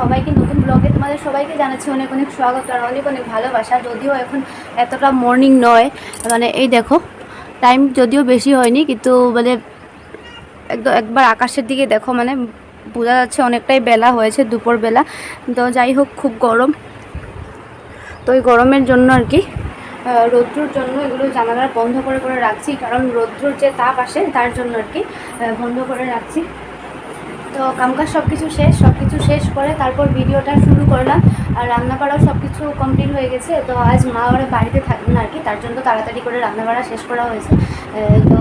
সবাইকে, নতুন ব্লগে তোমাদের সবাইকে জানাচ্ছি অনেক অনেক স্বাগত আর অনেক অনেক ভালোবাসা। যদিও এখন এতটা মর্নিং নয় মানে এই দেখো টাইম যদিও বেশি হয়নি, কিন্তু মানে একদম একবার আকাশের দিকে দেখো মানে বোঝা যাচ্ছে অনেকটাই বেলা হয়েছে দুপুর বেলা তো যাই হোক, খুব গরম। তো এই গরমের জন্য আর কি রৌদ্রর জন্য এগুলো জানালা বন্ধ করে করে রাখছি, কারণ রৌদ্রর যে তাপ আসে তার জন্য আর কি বন্ধ করে রাখছি। তো কামকাজ সব কিছু শেষ সব কিছু শেষ করে তারপর ভিডিওটা শুরু করলাম। আর রান্না করাও সব কিছু কমপ্লিট হয়ে গেছে। তো আজ মা ওরা বাড়িতে থাকবেন আর কি, তার জন্য তাড়াতাড়ি করে রান্না করা শেষ করা হয়েছে। তো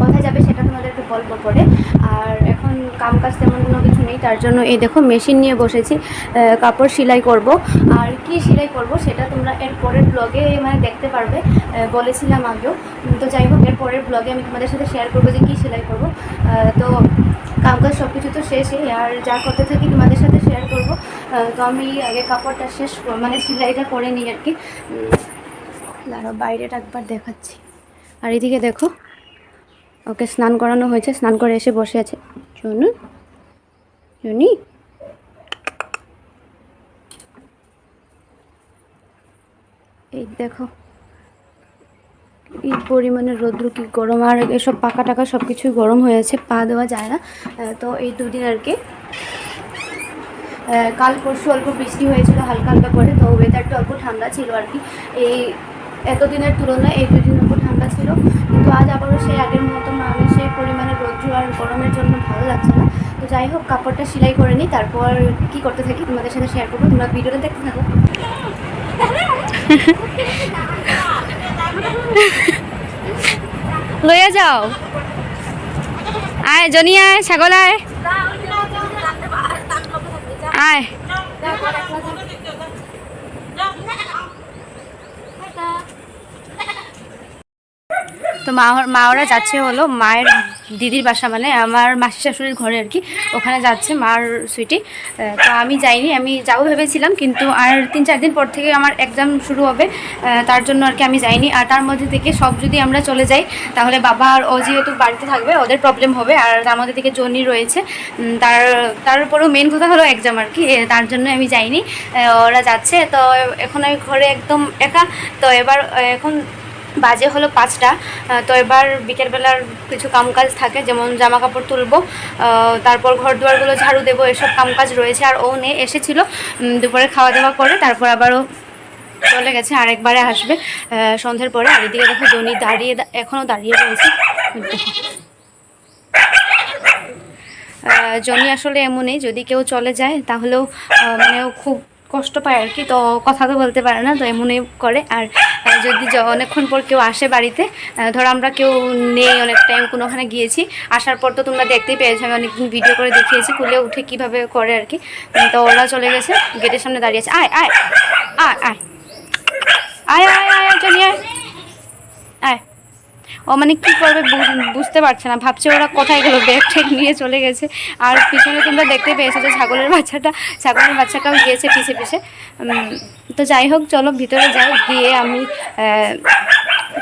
কোথায় যাবে সেটা তোমাদেরকে বলব পরে। আর কামকাজ তেমন কোনো কিছু নেই, তার জন্য এই দেখো মেশিন নিয়ে বসেছি কাপড় সেলাই করব। আর কি সেলাই করব সেটা তোমরা এর পরের ব্লগে মানে দেখতে পারবে বলেছিলাম আগেও। তো যাই হোক, এর পরের ব্লগে আমি তোমাদের সাথে শেয়ার করব যে কী সেলাই করব। তো কামকাজ সব কিছু তো শেষই, আর যা করতে থাকি তোমাদের সাথে শেয়ার করব। তো আমি আগে কাপড়টা শেষ মানে সেলাইটা করে নিই আর কি। দাঁড়াও, বাইরেটা একবার দেখাচ্ছি। আর এদিকে দেখো, ওকে স্নান করানো হয়েছে, স্নান করে এসে বসে আছে। জুনু জুনি। এই দেখো এই পরিমাণে রৌদ্র, কি গরম, আর এসব পাকা টাকা সব কিছুই গরম হয়েছে পা দেওয়া যায় না। তো এই দুদিন আর কি। কাল পরশু অল্প বৃষ্টি হয়েছিল, হালকা হালকা করে, তো ওয়েদারটা অল্প ঠান্ডা ছিল আর কি। এই এতদিনের তুলনায় এই দুদিন অল্প ঠান্ডা ছিল। কিন্তু আজ আবারও সেই আগের মতো মানে সেই পরিমাণে রৌদ্র আর গরমের জন্য ভালো লাগছে না। তো যাই হোক কাপড়টা সেলাই করে নিই তারপর কি করতে থাকি তোমাদের সাথে শেয়ার করব। তোমরা ভিডিওটা দেখতে থাকো। লইয়া যাও। আয় জনি আয় ছাগল আয়। আয়। তো মা মা ওরা যাচ্ছে হলো মায়ের দিদির বাসা মানে আমার মাসি শাশুড়ির ঘরে আর কি। ওখানে যাচ্ছে মার সুইটি। তো আমি যাইনি, আমি যাব ভেবেছিলাম, কিন্তু আর তিন চার দিন পর থেকে আমার এক্সাম শুরু হবে। তার জন্য আর কি আমি যাইনি। আর তার মধ্যে থেকে সব যদি আমরা চলে যাই, তাহলে বাবা আর ও যেহেতু বাড়িতে থাকবে, ওদের প্রবলেম হবে। আর তার মধ্যে থেকে জনি রয়েছে। তার তার উপরেও মেন কথা হলো এক্সাম আর কি। তার জন্য আমি যাইনি। ওরা যাচ্ছে। তো এখন আমি ঘরে একদম একা। তো এবার, এখন বাজে হলো পাঁচটা। তো এবার বিকেলবেলার কিছু কামকাজ থাকে, যেমন জামা কাপড় তুলবো তারপর ঘর দুয়ারগুলো ঝাড়ু দেবো, এসব কামকাজ রয়েছে, আর ও নে এসেছিল দুপুরে খাওয়া দাওয়া করে, তারপর আবারও চলে গেছে আর একবারে আসবে সন্ধ্যের পরে। আর এদিকে দেখো জনি দাঁড়িয়ে এখনও দাঁড়িয়ে রয়েছে। জনি আসলে এমনই, যদি কেউ চলে যায়, তাহলেও মানে খুব কষ্ট পায় আর কি, তো কথা তো বলতে পারে না, তো এমনই করে। আর যদি অনেকক্ষণ পর কেউ আসে বাড়িতে ধরো আমরা কেউ নেই, অনেক টাইম কোনোখানে গিয়েছি, আসার পর তো তোমরা দেখতেই পেয়েছ, আমি অনেকদিন ভিডিও করে দেখিয়েছি কুলে উঠে কীভাবে করে আর কি। তো ওরা চলে গেছে গেটের সামনে দাঁড়িয়েছে আয় আয় আয় আয় আয় আয় আয় আয় আয় আয়। আয়। ও মানে কি করবে বুঝতে পারছে না। ভাবছে ওরা কোথায় গেলো ব্যাগ ঠেক নিয়ে চলে গেছে। আর পিছনে তোমরা দেখতে পেয়েছ যে ছাগলের বাচ্চাটা, ছাগলের বাচ্চাটাও গিয়েছে পিছে পিছে। তো যাই হোক, চলো ভিতরে যাই, গিয়ে আমি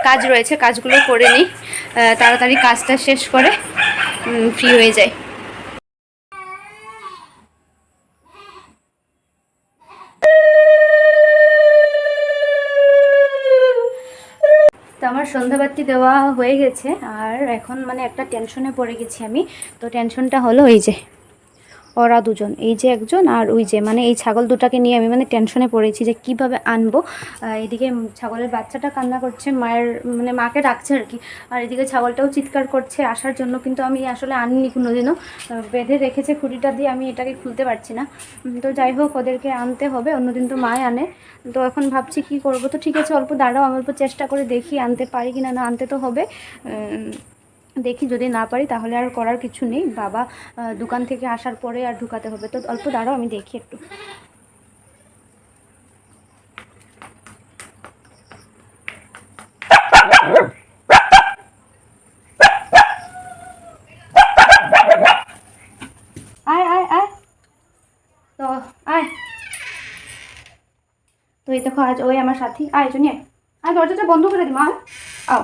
কাজ রয়েছে, কাজগুলো করে নিই। তাড়াতাড়ি কাজটা শেষ করে ফ্রি হয়ে যায় সন্ধ্যাবাতি দেওয়া হয়ে গেছে, আর এখন মানে একটা টেনশনে পড়ে গেছি আমি। তো টেনশনটা হলো এই যে। ওরা দুজন এই যে একজন আর ওই যে মানে এই ছাগল দুটাকে নিয়ে আমি মানে টেনশনে পড়েছি যে কীভাবে আনব। এদিকে ছাগলের বাচ্চাটা কান্না করছে মায়ের মানে মাকে ডাকছে আর কি। আর এদিকে ছাগলটাও চিৎকার করছে আসার জন্য কিন্তু আমি আসলে আনিনি কোনোদিনও। আহ, বেঁধে রেখেছে খুঁটিটা দিয়ে আমি এটাকে খুলতে পারছি না। তো যাই হোক ওদেরকে আনতে হবে অন্যদিন তো মায় আনে। তো এখন ভাবছি কি করব। তো ঠিক আছে অল্প দাঁড়াও আমি অল্প চেষ্টা করে দেখি আনতে পারি কি না না আনতে তো হবে। দেখি যদি না পারি, তাহলে আর করার কিছু নেই। বাবা দোকান থেকে আসার পরে আর ঢুকাতে হবে। তো অল্প দাঁড়াও, আমি দেখি একটু। আয় আয় আয়। তো আয়। তো এই দেখো, আজ ওই আমার সাথী। আয়, জন্য। আয়, দরজাটা বন্ধ করে দি, মা। আও।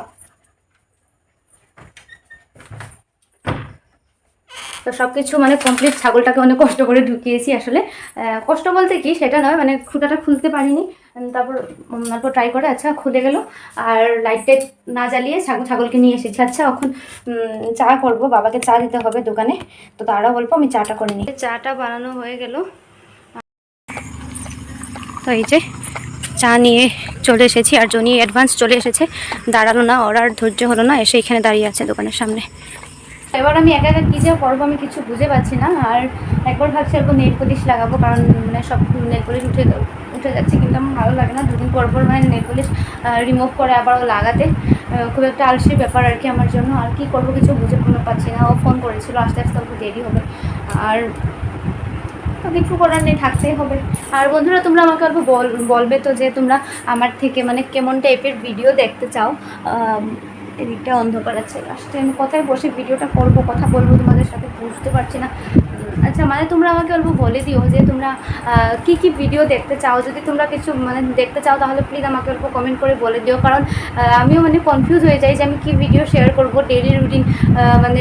তো সব কিছু মানে কমপ্লিট ছাগলটাকে অনেক কষ্ট করে ঢুকিয়েছি আসলে। কষ্ট বলতে কি সেটা নয় মানে খুঁটাটা খুলতে পারিনি। তারপর তারপর ট্রাই করে আচ্ছা খুলে গেল। আর লাইট টাইট না জ্বালিয়ে ছাগল, ছাগলকে নিয়ে এসেছি। আচ্ছা এখন চা করব, বাবাকে চা দিতে হবে দোকানে। তো তারা বলব আমি চাটা করে নিই। চাটা বানানো হয়ে গেল। তো এই যে চা নিয়ে চলে এসেছি, আর জনি অ্যাডভান্স চলে এসেছে। দাঁড়াল না, ওর আর ধৈর্য হলো না, এসে এখানে দাঁড়িয়ে আছে দোকানের সামনে। এবার আমি একা একা কী যে করব আমি কিছু বুঝে পাচ্ছি না। আর একবার ভাবছি অল্প নেল পলিশ লাগাবো, কারণ মানে সব নেল পলিশ উঠে উঠে যাচ্ছে কিন্তু আমার ভালো লাগে না। দুদিন পর পর মানে নেল পলিশ রিমুভ করে আবারও লাগাতে খুব একটা আলসির ব্যাপার আর কি আমার জন্য। আর কি করব কিছু বুঝে পাচ্ছি না। ও ফোন করেছিল, আস্তে আস্তে অল্প দেরি হবে। আর তো কিছু করার নেই, থাকতেই হবে। আর বন্ধুরা, তোমরা আমাকে অল্প বল, বলবে তো যে তোমরা আমার থেকে মানে কেমন টাইপের ভিডিও দেখতে চাও। এদিকটা অন্ধকার আছে। লাস্টে আমি কোথায় বসে ভিডিওটা করব, কথা বলব, তোমাদের সাথে বুঝতে পারছি না। আচ্ছা মানে তোমরা আমাকে অল্প বলে দিও যে তোমরা কি কি ভিডিও দেখতে চাও? যদি তোমরা কিছু মানে দেখতে চাও, তাহলে প্লিজ আমাকে অল্প কমেন্ট করে বলে দিও। কারণ আমিও মানে কনফিউজ হয়ে যাই যে আমি কি ভিডিও শেয়ার করব ডেইলি রুটিন মানে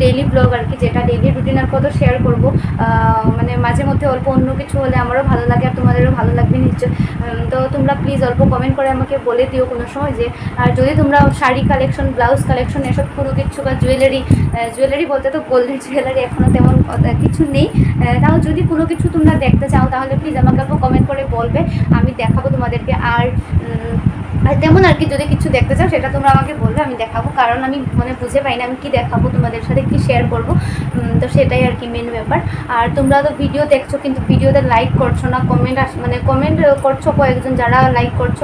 ডেইলি ব্লগ আর কি, যেটা ডেইলি রুটিন আর কত শেয়ার করব। মানে মাঝে মধ্যে অল্প অন্য কিছু হলে আমারও ভালো লাগে আর তোমাদেরও ভালো লাগবে নিশ্চয়। তো তোমরা প্লিজ অল্প কমেন্ট করে আমাকে বলে দিও কোনো সময় যে, আর যদি তোমরা শাড়ি কালেকশন ব্লাউজ কালেকশন, এসব কোনো কিছু বা জুয়েলারি জুয়েলারি বলতে তো গোল্ডেন জুয়েলারি এখনও তেমন কিছু নেই। তাও যদি কোনো কিছু তোমরা দেখতে চাও, তাহলে প্লিজ আমাকে কমেন্ট করে বলবে। আমি দেখাবো তোমাদেরকে আর আর তেমন আর কি, যদি কিছু দেখতে চাও, সেটা তোমরা আমাকে বলবে, আমি দেখাবো। কারণ আমি মানে বুঝে পাই না, আমি কী দেখাবো, তোমাদের সাথে কি শেয়ার করব। তো সেটাই আর কি মেন ব্যাপার। আর তোমরা তো ভিডিও দেখছ, কিন্তু ভিডিওতে লাইক করছ না কমেন্ট আস মানে কমেন্ট করছ কয়েকজন, যারা লাইক করছ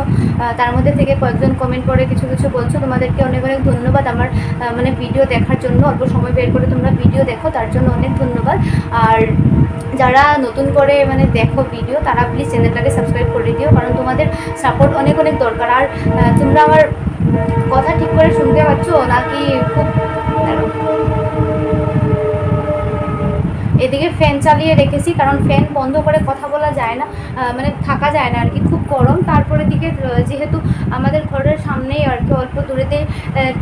তার মধ্যে থেকে কয়েকজন কমেন্ট করে কিছু কিছু বলছো, তোমাদেরকে অনেক অনেক ধন্যবাদ আমার মানে ভিডিও দেখার জন্য। অল্প সময় বের করে তোমরা ভিডিও দেখো, তার জন্য অনেক ধন্যবাদ। আর যারা নতুন করে মানে দেখো ভিডিও তারা প্লিজ চ্যানেলটাকে সাবস্ক্রাইব করে দিও, কারণ তোমাদের সাপোর্ট অনেক অনেক দরকার আর তোমরা আমার কথা ঠিক করে শুনতে পাচ্ছ নাকি খুব। এদিকে ফ্যান চালিয়ে রেখেছি, কারণ ফ্যান বন্ধ করে কথা বলা যায় না মানে থাকা যায় না আর কি খুব গরম। তারপরে দিকে যেহেতু আমাদের ঘরের সামনেই আর কি অল্প দূরেতে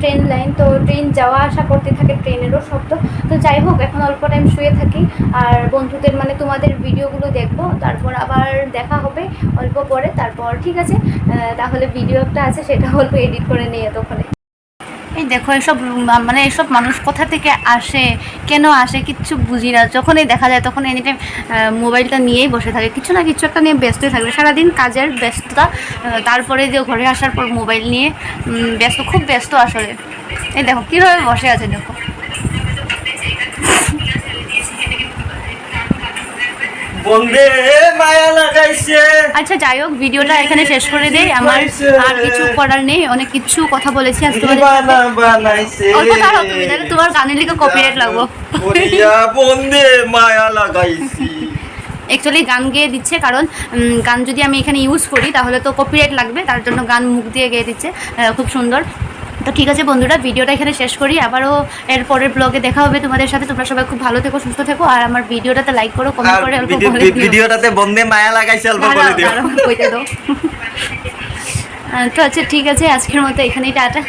ট্রেন লাইন তো ট্রেন যাওয়া আসা করতে থাকে ট্রেনেরও শব্দ তো। যাই হোক, এখন অল্প টাইম শুয়ে থাকি, আর বন্ধুদের মানে তোমাদের ভিডিওগুলো দেখব, তারপর আবার দেখা হবে অল্প পরে, তারপর ঠিক আছে তাহলে ভিডিও একটা আছে, সেটা অল্প এডিট করে নিই এতক্ষণে। এই দেখো, এসব মানে এসব মানুষ কোথা থেকে আসে, কেন আসে, কিচ্ছু বুঝি না। যখনই দেখা যায়, তখন এনি টাইম মোবাইলটা নিয়েই বসে থাকে। কিছু না কিছু একটা নিয়ে ব্যস্ত থাকবে। সারাদিন কাজের ব্যস্ততা তারপরে যে ঘরে আসার পর মোবাইল নিয়ে ব্যস্ত, খুব ব্যস্ত আসলে। এই দেখো, কীভাবে বসে আছে দেখো। বন্দে মায়া লাগাইছে। আচ্ছা যাই হোক ভিডিওটা এখানে শেষ করে দেই। আমার আর কিছু করার নেই অনেক কিছু কথা বলেছি আজ তোমাদের বানাইছে? অল্প দাঁড়াও তুমি তাহলে তোমার গানের লিখে কপিরাইট লাগবো। করিয়া মায়া লাগাইছি। অ্যাকচুয়ালি গান গেয়ে দিচ্ছে কারণ গান যদি আমি এখানে ইউজ করি তাহলে তো কপিরাইট লাগবে তার জন্য গান মুখ দিয়ে গেয়ে দিচ্ছে। খুব সুন্দর। তো ঠিক আছে বন্ধুরা ভিডিওটা এখানে শেষ করি। আবারও এর পরের ব্লগে দেখা হবে তোমাদের সাথে। তোমরা সবাই খুব ভালো থেকো সুস্থ থেকো। আর আমার ভিডিওটাতে লাইক করো কমেন্ট করে অল্প বলে দিও। ভিডিওটাতে বন্ধে মায়া লাগাইছে অল্প বলে দিও। কইতে দাও। তো আচ্ছা ঠিক আছে আজকের মতো এখানেই টাটা।